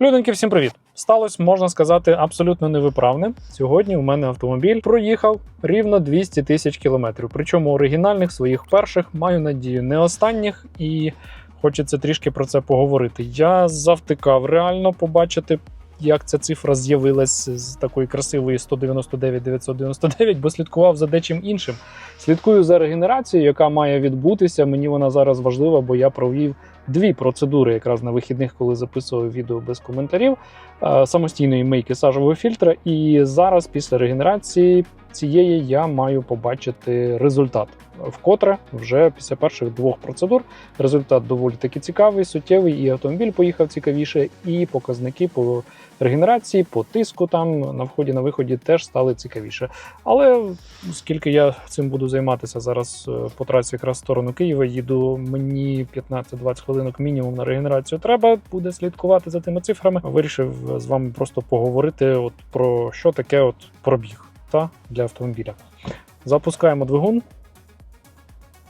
Люденьки, всім привіт! Сталося, можна сказати, абсолютно невиправне. Сьогодні у мене автомобіль проїхав рівно 200 тисяч кілометрів. Причому оригінальних своїх перших маю надію, не останніх, і хочеться трішки про це поговорити. Я завтикав реально побачити. Як ця цифра з'явилась з такої красивої 199 999, бо слідкував за дечим іншим. Слідкую за регенерацією, яка має відбутися. Мені вона зараз важлива, бо я провів дві процедури якраз на вихідних, коли записував відео без коментарів самостійної мийки сажового фільтра. І зараз, після регенерації цієї, я маю побачити результат. Вкотре вже після перших двох процедур результат доволі таки цікавий, суттєвий, і автомобіль поїхав цікавіше, і показники по регенерації, по тиску там на вході на виході теж стали цікавіше. Але оскільки я цим буду займатися зараз е, по трасі якраз в сторону Києва, їду мені 15-20 хвилинок мінімум на регенерацію треба буде слідкувати за тими цифрами. Вирішив з вами просто поговорити от про що таке от пробіг та для автомобіля. Запускаємо двигун.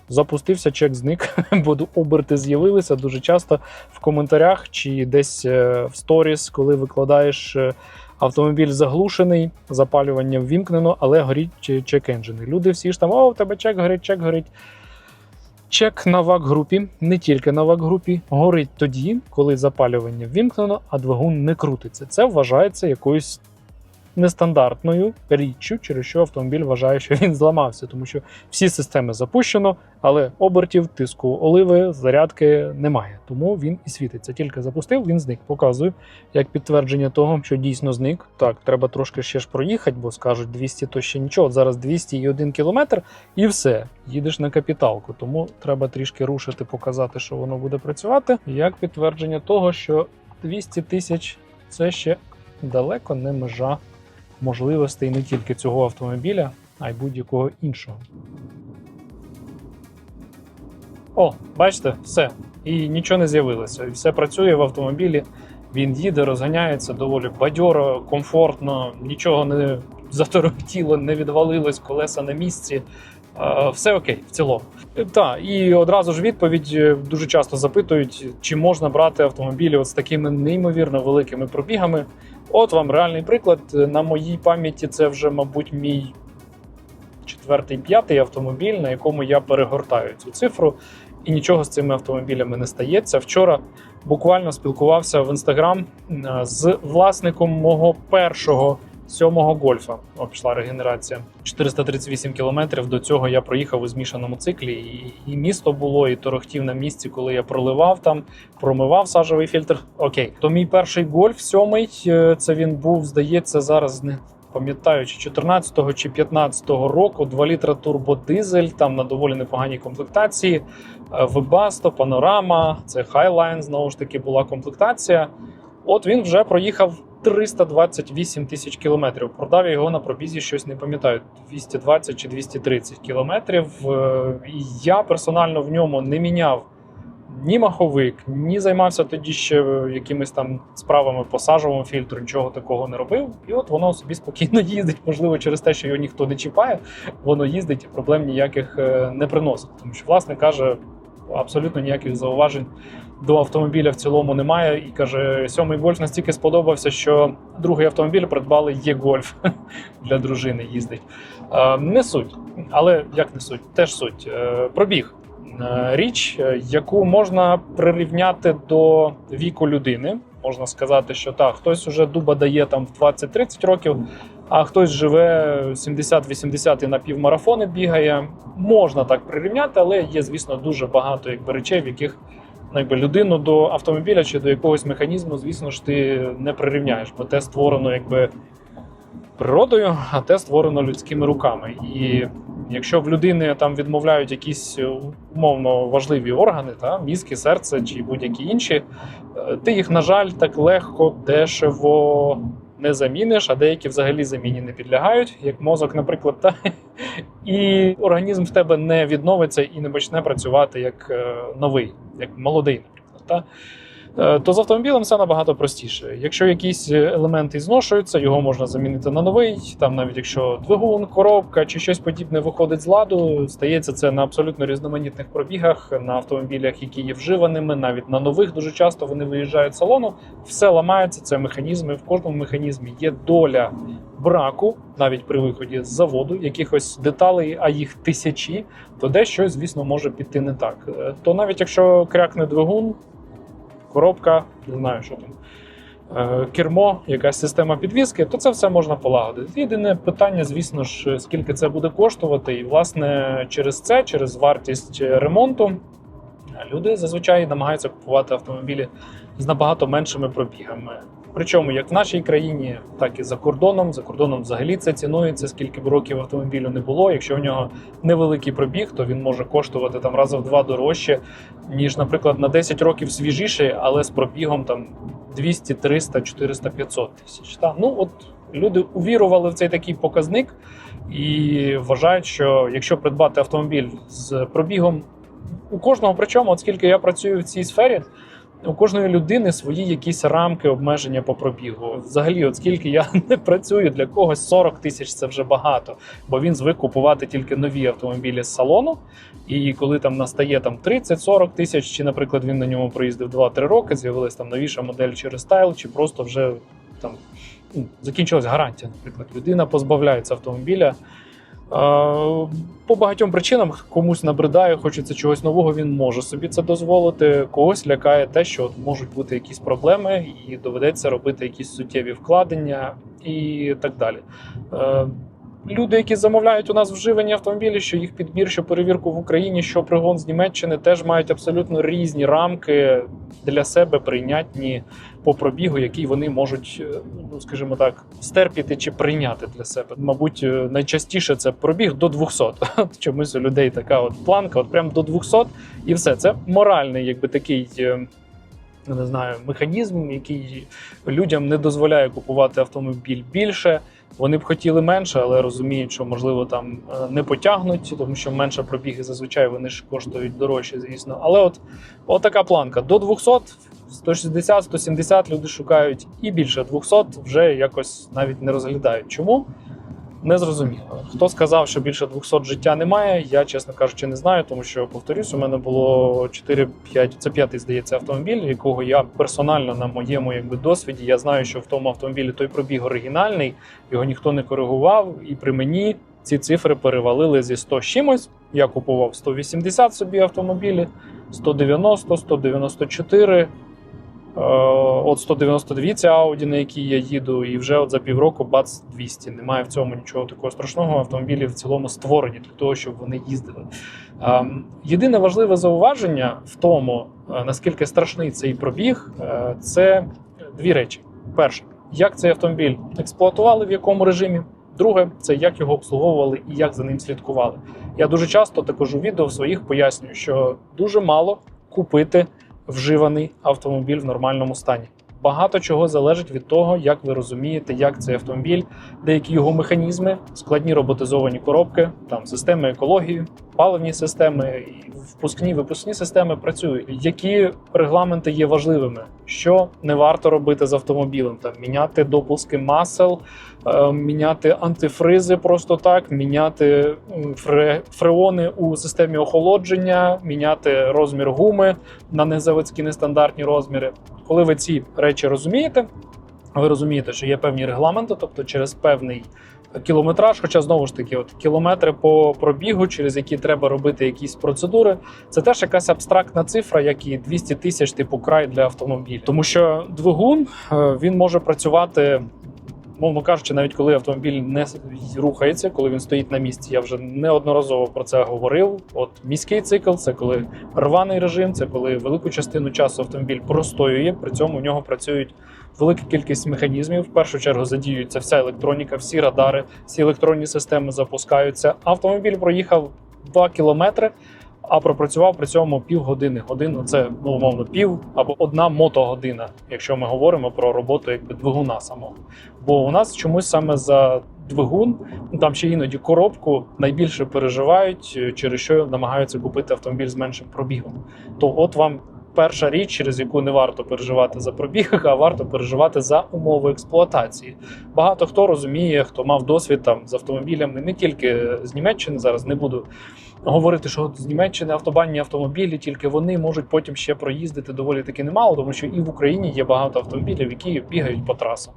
Запустився, чек зник, бо оберти з'явилися дуже часто в коментарях чи десь е, в сторіс, коли викладаєш е, автомобіль заглушений, запалювання ввімкнено, але горить чи- чек енджини. Люди всі ж там, о, в тебе чек горить, чек горить. Чек на ВАК-групі, не тільки на ВАК-групі, горить тоді, коли запалювання ввімкнено, а двигун не крутиться. Це вважається якоюсь нестандартною річчю, через що автомобіль вважає, що він зламався, тому що всі системи запущено, але обертів, тиску оливи, зарядки немає. Тому він і світиться. Тільки запустив, він зник. Показую як підтвердження того, що дійсно зник. Так, треба трошки ще ж проїхати, бо скажуть 200 то ще нічого. От зараз 201 кілометр і все. Їдеш на капіталку. Тому треба трішки рушити, показати, що воно буде працювати. Як підтвердження того, що 200 тисяч це ще далеко не межа можливостей не тільки цього автомобіля, а й будь-якого іншого. О, бачите, все. І нічого не з'явилося. І все працює в автомобілі. Він їде, розганяється доволі бадьоро, комфортно, нічого не заторохтіло, не відвалилось, колеса на місці. Все окей, в цілому. Так, і одразу ж відповідь е, дуже часто запитують, чи можна брати автомобілі от з такими неймовірно великими пробігами. От вам реальний приклад. На моїй пам'яті це вже, мабуть, мій четвертий, п'ятий автомобіль, на якому я перегортаю цю цифру, і нічого з цими автомобілями не стається. Вчора буквально спілкувався в інстаграм е, з власником мого першого сьомого гольфа. Пішла регенерація. 438 кілометрів. До цього я проїхав у змішаному циклі, і, і місто було, і торохтів на місці, коли я проливав там, промивав сажовий фільтр. Окей, то мій перший гольф, сьомий, е, це він був, здається, зараз не. Пам'ятаю, чи 14-го чи 15-го року 2 літра турбодизель, там на доволі непоганій комплектації. Е, Webasto, Panorama, це Highline, знову ж таки, була комплектація. От він вже проїхав 328 тисяч кілометрів. Продав його на пробізі щось не пам'ятаю, 220 чи 230 кілометрів. Е, я персонально в ньому не міняв ні маховик, ні займався тоді ще якимись там справами по сажовому фільтру, нічого такого не робив. І от воно собі спокійно їздить, можливо, через те, що його ніхто не чіпає, воно їздить і проблем ніяких е, не приносить. Тому що власник каже, абсолютно ніяких зауважень до автомобіля в цілому немає. І каже, сьомий гольф настільки сподобався, що другий автомобіль придбали є гольф для дружини. Їздить. Е, Не суть, але як не суть, теж суть. Е, Пробіг. Е, Річ, яку можна прирівняти до віку людини. Можна сказати, що так, хтось уже дуба дає там в 20-30 років, а хтось живе 70-80 і на півмарафони бігає. Можна так прирівняти, але є, звісно, дуже багато якби, речей, в яких ну, якби, людину до автомобіля чи до якогось механізму, звісно ж, ти не прирівняєш, бо те створено якби природою, а те створено людськими руками. І якщо в людини там відмовляють якісь е, умовно важливі органи, та мізки, серце чи будь-які інші, е, ти їх, на жаль, так легко, дешево не заміниш, а деякі взагалі заміні не підлягають, як мозок, наприклад, та і організм в тебе не відновиться і не почне працювати як е, новий, як молодий, наприклад. Та? Е, То з автомобілем все набагато простіше. Якщо якісь елементи зношуються, його можна замінити на новий. Там навіть якщо двигун, коробка чи щось подібне виходить з ладу, стається це на абсолютно різноманітних пробігах, на автомобілях, які є вживаними, навіть на нових дуже часто вони виїжджають з салону. Все ламається, це механізми. В кожному механізмі є доля браку, навіть при виході з заводу, якихось деталей, а їх тисячі, то де щось, звісно, може піти не так. Е, То навіть якщо крякне двигун, коробка, не знаю, що там. е, Кермо, якась система підвізки, то це все можна полагодити. Єдине питання, звісно ж, скільки це буде коштувати, і власне через це, через вартість ремонту, люди зазвичай намагаються купувати автомобілі з набагато меншими пробігами. Причому як в нашій країні, так і за кордоном. За кордоном взагалі це цінується, скільки б років автомобілю не було. Якщо в нього невеликий пробіг, то він може коштувати там рази в два дорожче, ніж, наприклад, на 10 років свіжіший, але з пробігом там 200, 300, 400, 500 тисяч. Та? Ну от люди увірували в цей такий показник і вважають, що якщо придбати автомобіль з пробігом у кожного, причому, от скільки я працюю в цій сфері. У кожної людини свої якісь рамки обмеження по пробігу. Взагалі, от скільки я не працюю, для когось 40 тисяч це вже багато, бо він звик купувати тільки нові автомобілі з салону. І коли там настає там 30-40 тисяч, чи, наприклад, він на ньому проїздив 2-3 роки, з'явилась там новіша модель чи рестайл, чи просто вже там ну, закінчилась гарантія. Наприклад, людина позбавляється автомобіля. Е, По багатьом причинам комусь набридає, хочеться чогось нового, він може собі це дозволити. Когось лякає те, що от можуть бути якісь проблеми, і доведеться робити якісь суттєві вкладення і так далі. Люди, які замовляють у нас вживані автомобілі, що їх підбір, що перевірку в Україні, що пригон з Німеччини, теж мають абсолютно різні рамки для себе прийнятні по пробігу, який вони можуть, е, ну скажімо так, стерпіти чи прийняти для себе. Мабуть, е, найчастіше це пробіг до 200. От Чомусь у людей така от планка, от прям до 200, і все. Це моральний, якби такий. е, Не знаю, механізм, який людям не дозволяє купувати автомобіль більше. Вони б хотіли менше, але розуміють, що можливо там е, не потягнуть, тому що менше пробіги зазвичай вони ж коштують дорожче, звісно. Але от, от така планка: до 200, 160, 170 люди шукають, і більше 200 вже якось навіть не розглядають. Чому? Не зрозуміло. Хто сказав, що більше 200 життя немає, я, чесно кажучи, не знаю, тому що, повторюсь, у мене було 4-5, це п'ятий, здається, автомобіль, якого я персонально на моєму якби, досвіді. Я знаю, що в тому автомобілі той пробіг оригінальний, його ніхто не коригував, і при мені ці цифри перевалили зі 100 з чимось. Я купував 180 собі автомобілі, 190, 194. Е, От 192 ці Audi, на якій я їду, і вже от за півроку бац 200. Немає в цьому нічого такого страшного. Автомобілі в цілому створені для того, щоб вони їздили. Ем, Єдине важливе зауваження в тому, е, наскільки страшний цей пробіг, е, це дві речі: перше, як цей автомобіль експлуатували, в якому режимі. Друге, це як його обслуговували і як за ним слідкували. Я дуже часто також у відео в своїх пояснюю, що дуже мало купити вживаний автомобіль в нормальному стані. Багато чого залежить від того, як ви розумієте, як цей автомобіль, деякі його механізми, складні роботизовані коробки, там системи екології, паливні системи, впускні випускні системи працюють. Які регламенти є важливими? Що не варто робити з автомобілем? Там міняти допуски масел, міняти антифризи просто так, міняти фреони у системі охолодження, міняти розмір гуми на незаводські нестандартні розміри. Коли ви ці речі розумієте, ви розумієте, що є певні регламенти, тобто через певний кілометраж, хоча знову ж таки, от кілометри по пробігу, через які треба робити якісь процедури, це теж якась абстрактна цифра, як і 200 тисяч типу край для автомобіля. Тому що двигун е, він може працювати. Мовно кажучи, навіть коли автомобіль не рухається, коли він стоїть на місці, я вже неодноразово про це говорив. От міський цикл це коли рваний режим, це коли велику частину часу автомобіль простоює. При цьому у нього працюють велика кількість механізмів. В першу чергу задіюється вся електроніка, всі радари, всі електронні системи запускаються. Автомобіль проїхав 2 кілометри. А пропрацював при цьому півгодини. Годину це ну умовно пів або одна мотогодина, якщо ми говоримо про роботу якби двигуна самого. Бо у нас чомусь саме за двигун, ну там ще іноді коробку найбільше переживають, е, через що намагаються купити автомобіль з меншим пробігом. То от вам перша річ, через яку не варто переживати за пробіг, а варто переживати за умови експлуатації. Багато хто розуміє, хто мав досвід там з автомобілями не тільки з Німеччини. Зараз не буду говорити, що з Німеччини автобанні автомобілі, тільки вони можуть потім ще проїздити доволі таки немало, тому що і в Україні є багато автомобілів, які бігають по трасам.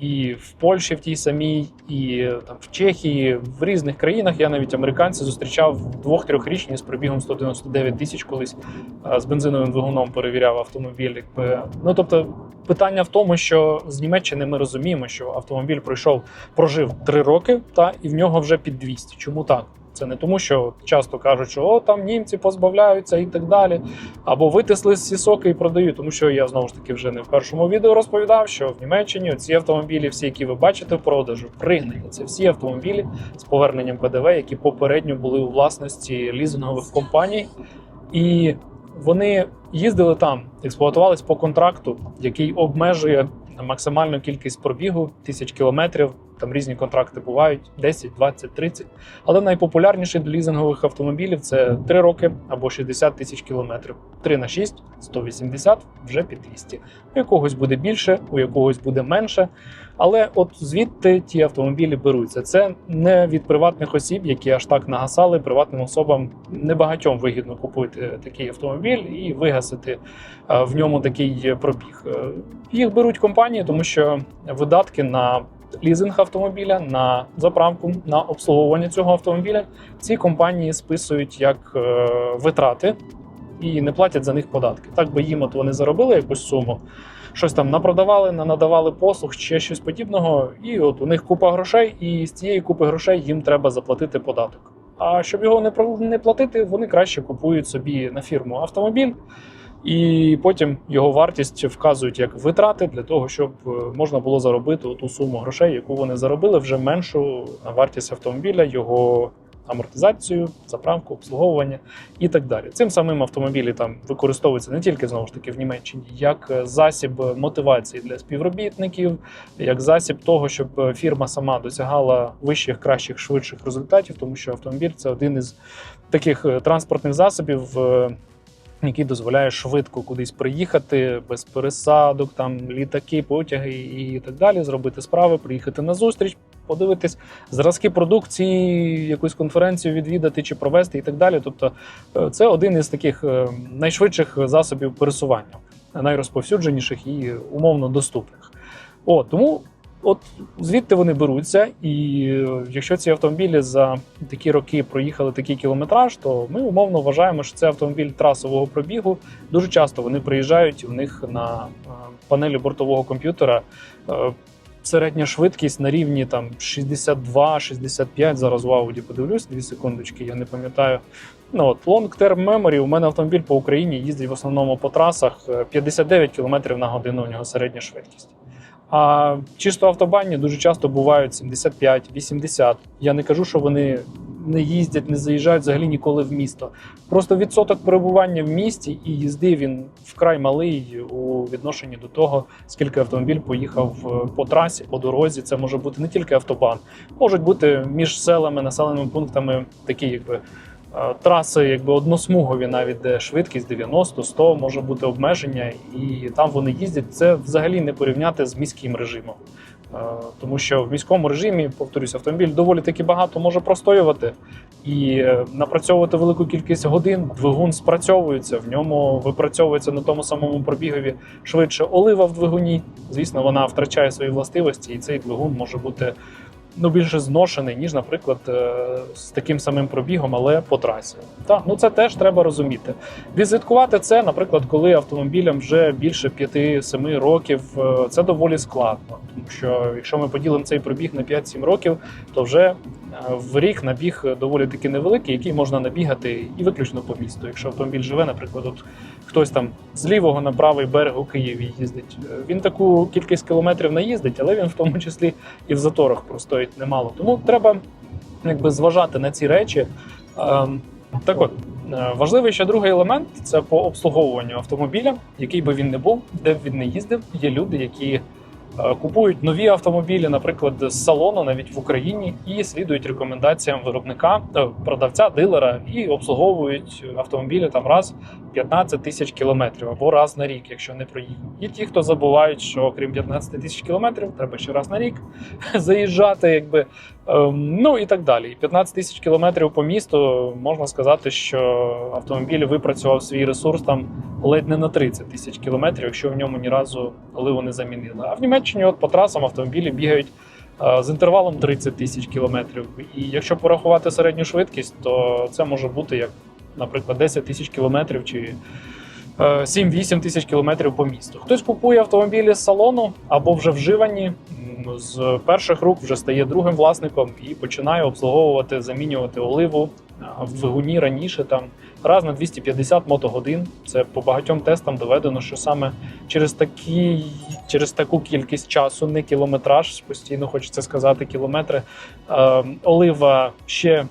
І в Польщі в тій самій, і там в Чехії, в різних країнах я навіть американця зустрічав двох-трьохрічні з пробігом 199 тисяч колись з бензиновим двигуном перевіряв автомобіль. Якби. Ну тобто питання в тому, що з Німеччини ми розуміємо, що автомобіль пройшов, прожив 3 роки, та і в нього вже під 200. Чому так? Це не тому, що часто кажуть, що о, там німці позбавляються і так далі, або витисли з сісоки і продають. Тому що я знову ж таки вже не в першому відео розповідав, що в Німеччині ці автомобілі, всі, які ви бачите в продажу, пригнані. Це всі автомобілі з поверненням ПДВ, які попередньо були у власності лізингових компаній, і вони їздили там, експлуатувались по контракту, який обмежує максимальну кількість пробігу тисяч кілометрів. Там різні контракти бувають 10, 20, 30. Але найпопулярніший для лізингових автомобілів це 3 роки або 60 тисяч кілометрів. 3 на 6 – 180, вже під 200. У якогось буде більше, у якогось буде менше. Але от звідти ті автомобілі беруться. Це не від приватних осіб, які аж так нагасали. Приватним особам небагатьом вигідно купити такий автомобіль і вигасити е, в ньому такий пробіг. Е, Їх беруть компанії, тому що видатки на лізинг автомобіля, на заправку, на обслуговування цього автомобіля ці компанії списують як е, витрати і не платять за них податки. Так би їм от вони заробили якусь суму, щось там напродавали, надавали послуг, ще щось подібного, і от у них купа грошей, і з цієї купи грошей їм треба заплатити податок. А щоб його не не платити, вони краще купують собі на фірму автомобіль. І потім його вартість вказують як витрати для того, щоб е, можна було заробити ту суму грошей, яку вони заробили, вже меншу на вартість автомобіля, його амортизацію, заправку, обслуговування і так далі. Цим самим автомобілі там використовуються не тільки знову ж таки в Німеччині, як засіб мотивації для співробітників, як засіб того, щоб фірма сама досягала вищих, кращих, швидших результатів, тому що автомобіль це один із таких е, транспортних засобів. е, який дозволяє швидко кудись приїхати без пересадок, там літаки, потяги і так далі, зробити справи, приїхати на зустріч, подивитись зразки продукції, якусь конференцію відвідати чи провести, і так далі. Тобто, е, це один із таких е, найшвидших засобів пересування, найрозповсюдженіших і умовно доступних. О, тому. От звідти вони беруться, і е, якщо ці автомобілі за такі роки проїхали такий кілометраж, то ми умовно вважаємо, що це автомобіль трасового пробігу. Дуже часто вони приїжджають, в них на панелі бортового комп'ютера середня швидкість на рівні там 62-65. Зараз в ауді подивлюсь, дві секундочки, я не пам'ятаю. Ну от long term memory, у мене автомобіль по Україні їздить в основному по трасах е, 59 км на годину. У нього середня швидкість. А чисто автобанні дуже часто бувають 75-80. Я не кажу, що вони не їздять, не заїжджають взагалі ніколи в місто. Просто відсоток перебування в місті і їзди він вкрай малий у відношенні до того, скільки автомобіль поїхав е, по трасі, по дорозі. Це може бути не тільки автобан, можуть бути між селами, населеними пунктами такі, якби. Траси якби односмугові, навіть де швидкість 90-100, може бути обмеження, і там вони їздять. Це взагалі не порівняти з міським режимом. Тому що в міському режимі, повторюсь, автомобіль доволі таки багато може простоювати і е, напрацьовувати велику кількість годин. Двигун спрацьовується, в ньому випрацьовується на тому самому пробігові швидше олива в двигуні. Звісно, вона втрачає свої властивості, і цей двигун може бути ну, більше зношений, ніж, наприклад, е, з таким самим пробігом, але по трасі. Так, ну це теж треба розуміти. Відслідкувати це, наприклад, коли автомобілям вже більше 5-7 років, е, це доволі складно. Тому що якщо ми поділимо цей пробіг на 5-7 років, то вже в рік набіг доволі таки невеликий, який можна набігати і виключно по місту. Якщо автомобіль живе, наприклад, от хтось там з лівого на правий берег у Києві їздить. е, Він таку кількість кілометрів наїздить, але він в тому числі і в заторах простоїть немало. Тому треба якби зважати на ці речі. Ем, Так от, е, важливий ще другий елемент це по обслуговуванню автомобіля, який би він не був, де б він не їздив. Є люди, які е, купують нові автомобілі, наприклад, з салону, навіть в Україні, і слідують рекомендаціям виробника, е, продавця, дилера, і обслуговують автомобілі там раз 15 тисяч кілометрів або раз на рік, якщо не проїдуть. І ті, хто забувають, що окрім 15 тисяч кілометрів, треба ще раз на рік заїжджати, якби ем, ну і так далі. 15 тисяч кілометрів по місту можна сказати, що автомобіль випрацював свій ресурс там ледь не на 30 тисяч кілометрів, якщо в ньому ні разу оливу не замінили. А в Німеччині от по трасам автомобілі бігають. е, З інтервалом 30 тисяч кілометрів. І якщо порахувати середню швидкість, то це може бути як, наприклад, 10 тисяч кілометрів чи е, 7-8 тисяч кілометрів по місту. Хтось купує автомобілі з салону або вже вживані. З перших рук вже стає другим власником і починає обслуговувати, замінювати оливу е, в двигуні раніше там раз на 250 мотогодин. Це по багатьом тестам доведено, що саме через такі, через таку кількість часу, не кілометраж, постійно хочеться сказати кілометри. Е, олива ще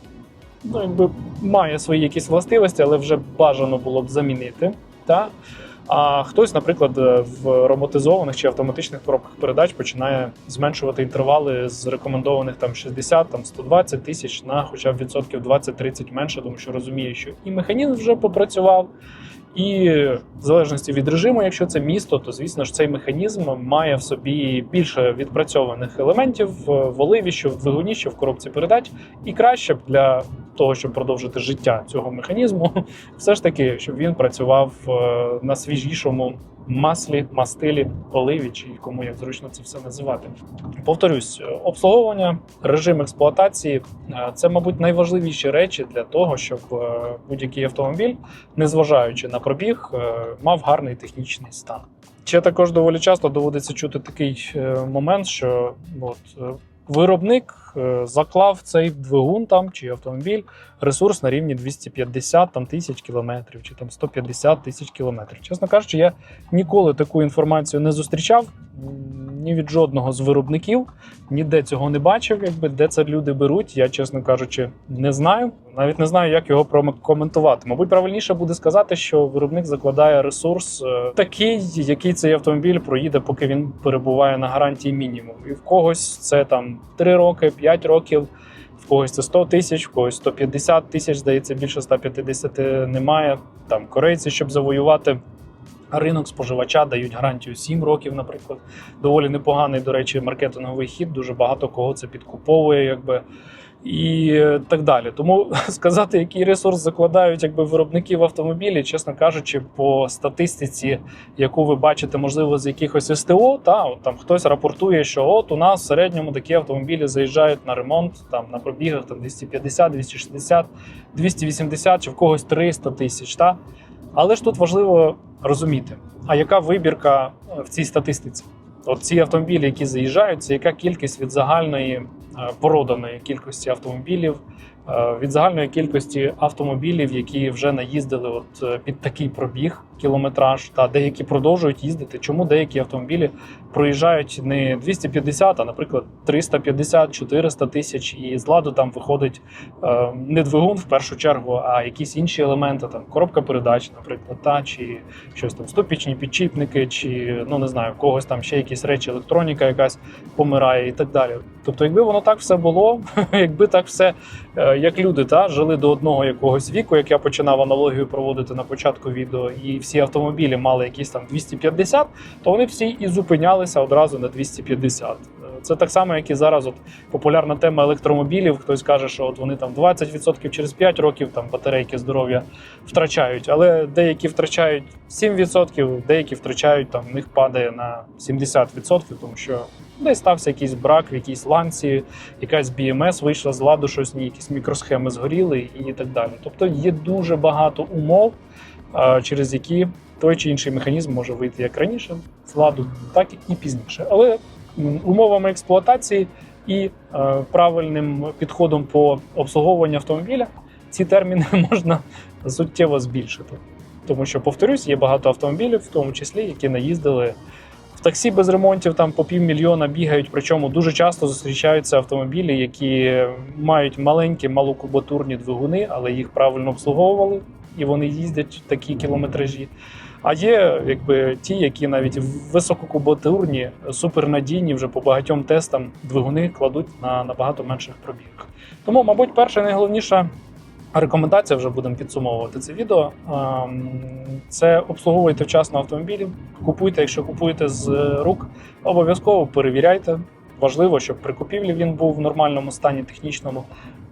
ну, якби має свої якісь властивості, але вже бажано було б замінити. Та? А хтось, наприклад, е, в роботизованих чи автоматичних коробках передач починає зменшувати інтервали з рекомендованих там 60, там 120 тисяч на хоча б відсотків 20-30 менше, тому що розуміє, що і механізм вже попрацював, і в залежності від режиму, якщо це місто, то звісно ж цей механізм має в собі більше відпрацьованих елементів в оливі, що в двигуні, що в коробці передач, і краще б для того, щоб продовжити життя цього механізму, все ж таки, щоб він працював е, на свіжішому маслі, мастилі, оливі, чи кому як зручно це все називати. Повторюсь, е, обслуговування, режим експлуатації е, це, мабуть, найважливіші речі для того, щоб будь-який автомобіль, незважаючи на пробіг, мав гарний технічний стан. Ще також доволі часто доводиться чути такий момент, що от, виробник е, заклав цей двигун там чи автомобіль ресурс на рівні 250 там, тисяч кілометрів чи там 150 тисяч кілометрів. Чесно кажучи, я ніколи таку інформацію не зустрічав ні від жодного з виробників, ніде цього не бачив. Якби де це люди беруть, я чесно кажучи, не знаю. Навіть не знаю, як його прокоментувати. Мабуть, правильніше буде сказати, що виробник закладає ресурс е, такий, який цей автомобіль проїде, поки він перебуває на гарантії мінімум. І в когось це там 3 роки, 5 років. В когось це 100 тисяч, в когось 150 тисяч, здається, більше 150 немає. Там корейці, щоб завоювати ринок споживача, дають гарантію 7 років, наприклад. Доволі непоганий, до речі, маркетинговий хід. Дуже багато кого це підкуповує, якби. І е, так далі. Тому сказати, який ресурс закладають якби виробники в автомобілі, чесно кажучи, по статистиці, яку ви бачите, можливо, з якихось СТО, та от там хтось рапортує, що от у нас в середньому такі автомобілі заїжджають на ремонт там на пробігах там 250, 260, 280 чи в когось 300 тисяч. Та? Але ж тут важливо розуміти, а яка вибірка е, в цій статистиці? От ці автомобілі, які заїжджають, це яка кількість від загальної е, породаної кількості автомобілів, від загальної кількості автомобілів, які вже наїздили от е, під такий пробіг, кілометраж, та деякі продовжують їздити. Чому деякі автомобілі проїжджають не 250, а наприклад 350-400 тисяч, і з ладу там виходить е, не двигун в першу чергу, а якісь інші елементи, там коробка передач, наприклад, та чи щось там стопічні підчіпники, чи ну не знаю, когось там ще якісь речі, електроніка якась помирає і так далі. Тобто, якби воно так все було, якби так все е, як люди та жили до одного якогось віку, як я починав аналогію проводити на початку відео, і всі автомобілі мали якісь там 250, то вони всі і зупинялися одразу на 250. Це так само, як і зараз. От популярна тема електромобілів. Хтось каже, що от вони там 20% через 5 років там батарейки здоров'я втрачають, але деякі втрачають 7%, деякі втрачають там в них падає на 70%, тому що десь стався якийсь брак в якійсь ланці, якась BMS вийшла з ладу, щось ні, якісь мікросхеми згоріли і так далі. Тобто є дуже багато умов, через які той чи інший механізм може вийти як раніше з ладу, так і пізніше. Але умовами експлуатації і е, правильним підходом по обслуговуванню автомобіля ці терміни можна суттєво збільшити. Тому що, повторюсь, є багато автомобілів, в тому числі, які наїздили в таксі без ремонтів, там по півмільйона бігають. Причому дуже часто зустрічаються автомобілі, які мають маленькі малокубатурні двигуни, але їх правильно обслуговували, і вони їздять такі кілометражі. А є якби ті, які навіть висококубатурні, супернадійні вже по багатьом тестам двигуни кладуть на набагато менших пробігах. Тому, мабуть, перша і найголовніша рекомендація вже будемо підсумовувати це відео. ем, Це обслуговуйте вчасно автомобілі. Купуйте, якщо купуєте з рук, обов'язково перевіряйте. Важливо, щоб при купівлі він був в нормальному стані технічному.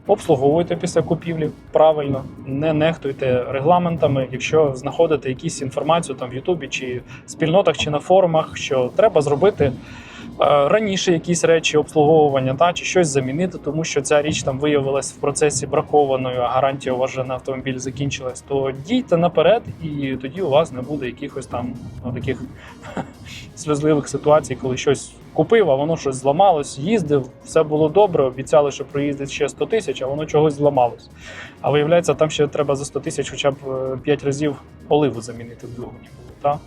Обслуговуйте після купівлі правильно, не нехтуйте регламентами. Якщо знаходите якісь інформацію там в Ютубі чи спільнотах, чи на форумах, що треба зробити раніше якісь речі обслуговування та чи щось замінити, тому що ця річ там виявилась в процесі бракованою, а гарантія у вас вже на автомобіль закінчилась, то дійте наперед, і тоді у вас не буде якихось там ну, таких сльозливих ситуацій, коли щось купив, а воно щось зламалось, їздив, все було добре. Обіцяли, що проїздить ще 100 тисяч, а воно чогось зламалось. А виявляється, там ще треба за 100 тисяч хоча б 5 разів оливу замінити в двигуні. було, Та?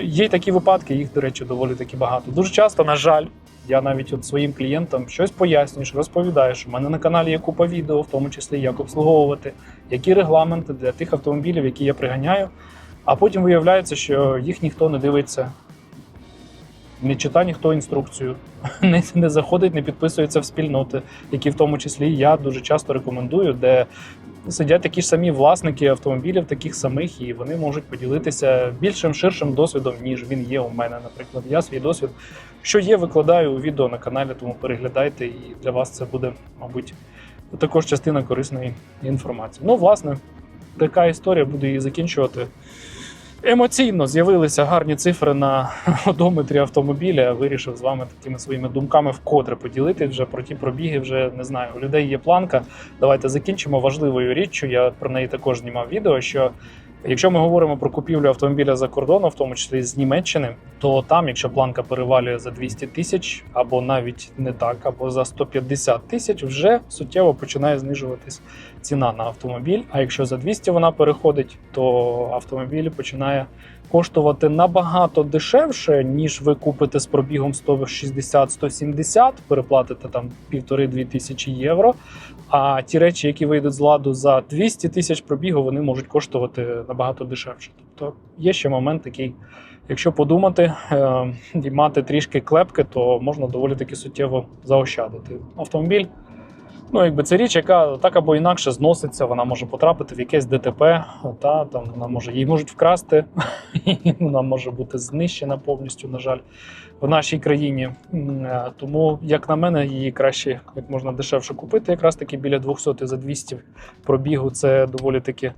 Є такі випадки, їх, до речі, доволі таки багато. Дуже часто, на жаль, я навіть от своїм клієнтам щось пояснюєш, розповідаєш. У мене на каналі є купа відео, в тому числі як обслуговувати, які регламенти для тих автомобілів, які я приганяю. А потім виявляється, що їх ніхто не дивиться, не читає ніхто інструкцію, не, не заходить, не підписується в спільноти, які в тому числі я дуже часто рекомендую, де сидять такі ж самі власники автомобілів, таких самих, і вони можуть поділитися більшим ширшим досвідом, ніж він є у мене. Наприклад, я свій досвід, що є, викладаю у відео на каналі, тому переглядайте, і для вас це буде, мабуть, також частина корисної інформації. Ну, власне, така історія буде її закінчувати. Емоційно з'явилися гарні цифри на одометрі автомобіля. Вирішив з вами такими своїми думками вкотре поділити вже про ті пробіги. Вже не знаю. У людей є планка. Давайте закінчимо важливою річчю. Я про неї також знімав відео. Що якщо ми говоримо про купівлю автомобіля за кордоном, в тому числі з Німеччини, то там, якщо планка перевалює за 200 тисяч, або навіть не так, або за 150 тисяч, вже суттєво починає знижуватись ціна на автомобіль. А якщо за 200 вона переходить, то автомобіль починає коштувати набагато дешевше, ніж ви купите з пробігом 160-170, переплатите там півтори-дві тисячі євро. А ті речі, які вийдуть з ладу за 200 тисяч пробігу, вони можуть коштувати набагато дешевше. Тобто є ще момент такий. Якщо подумати е, і мати трішки клепки, то можна доволі таки суттєво заощадити. Автомобіль Ну, якби це річ, яка так або інакше зноситься, вона може потрапити в якесь ДТП, та там вона може її можуть вкрасти, вона може бути знищена повністю, на жаль, в нашій країні. Е, Тому, як на мене, її краще як можна дешевше купити. Якраз таки біля 200 за 200 пробігу це доволі таки.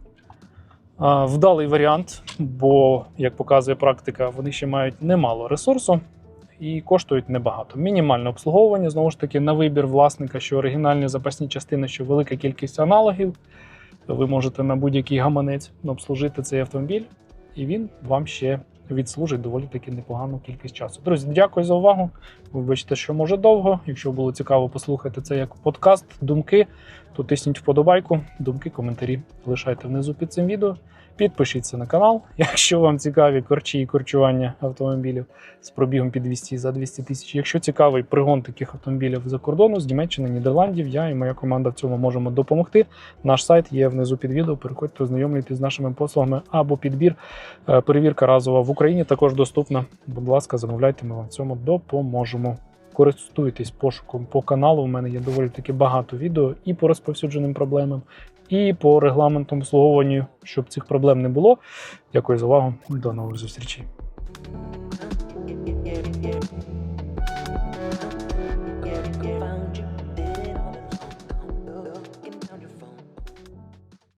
Вдалий варіант, бо, як показує практика, вони ще мають немало ресурсу і коштують небагато. Мінімальне обслуговування знову ж таки на вибір власника, що оригінальні запасні частини, що велика кількість аналогів. Ви можете на будь-який гаманець обслужити цей автомобіль, і він вам ще відслужить доволі таки непогану кількість часу. Друзі, дякую за увагу. Вибачте, що може довго. Якщо було цікаво послухати це як подкаст, думки, то тисніть вподобайку, думки, коментарі лишайте внизу під цим відео. Підпишіться на канал, якщо вам цікаві корчі і корчування автомобілів з пробігом під 200 за 200 тисяч. Якщо цікавий пригон таких автомобілів з-за кордону, з Німеччини, Нідерландів, я і моя команда в цьому можемо допомогти. Наш сайт є внизу під відео. Переходьте, ознайомлюйтесь з нашими послугами або підбір. Е, Перевірка разова в Україні також доступна. Будь ласка, замовляйте, ми вам в цьому допоможемо. Користуйтесь пошуком по каналу. У мене є доволі таки багато відео і по розповсюдженим проблемам, і по регламентам обслуговуванню, щоб цих проблем не було. Дякую за увагу. До нових зустрічей.